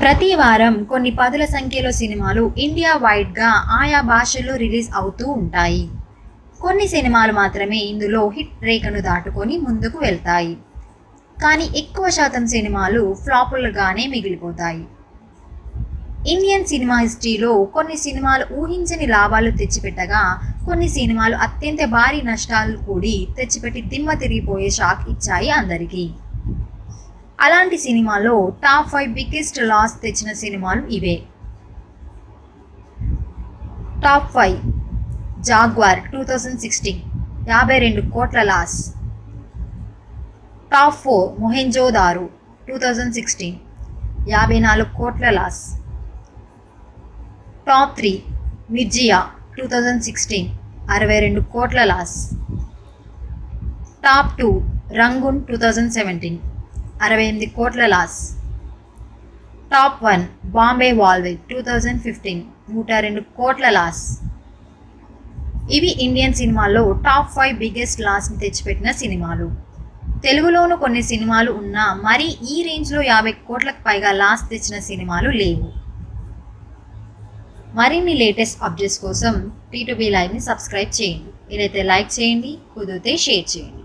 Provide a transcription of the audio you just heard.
ప్రతి వారం కొన్ని పదుల సంఖ్యలో సినిమాలు ఇండియా వైడ్గా ఆయా భాషల్లో రిలీజ్ అవుతూ ఉంటాయి. కొన్ని సినిమాలు మాత్రమే ఇందులో హిట్ రేఖను దాటుకొని ముందుకు వెళ్తాయి. కానీ ఎక్కువ శాతం సినిమాలు ఫ్లాపులుగానే మిగిలిపోతాయి. ఇండియన్ సినిమా హిస్టరీలో కొన్ని సినిమాలు ఊహించని లాభాలు తెచ్చిపెట్టగా కొన్ని సినిమాలు అత్యంత భారీ నష్టాలు కూడి తెచ్చిపెట్టి దిమ్మ తిరిగిపోయే షాక్ ఇచ్చాయి అందరికీ. అలాంటి సినిమాలో టాప్ ఫైవ్ బిగ్గెస్ట్ లాస్ తెచ్చిన సినిమాలు ఇవే. Top five. Jaguar two thousand sixteen. యాభై రెండు కోట్ల loss. Top four. Mohenjodaro two thousand sixteen. యాభై నాలుగు కోట్ల loss. Top three. Mirzya two thousand sixteen. అరవై రెండు కోట్ల loss. Top two. Rangoon two thousand seventeen. అరవై ఎనిమిది కోట్ల loss. Top one Bombay velvet two thousand fifteen నూట రెండు కోట్ల లాస్. ఇవి ఇండియన్ సినిమాల్లో టాప్ ఫైవ్ బిగ్గెస్ట్ లాస్ని తెచ్చిపెట్టిన సినిమాలు. తెలుగులోనూ కొన్ని సినిమాలు ఉన్నా మరి ఈ రేంజ్లో యాభై కోట్లకు పైగా లాస్ తెచ్చిన సినిమాలు లేవు. మరిన్ని లేటెస్ట్ అప్డేట్స్ కోసం టీ టు లైవ్ని సబ్స్క్రైబ్ చేయండి. వీలైతే లైక్ చేయండి కుదిరితే షేర్ చేయండి.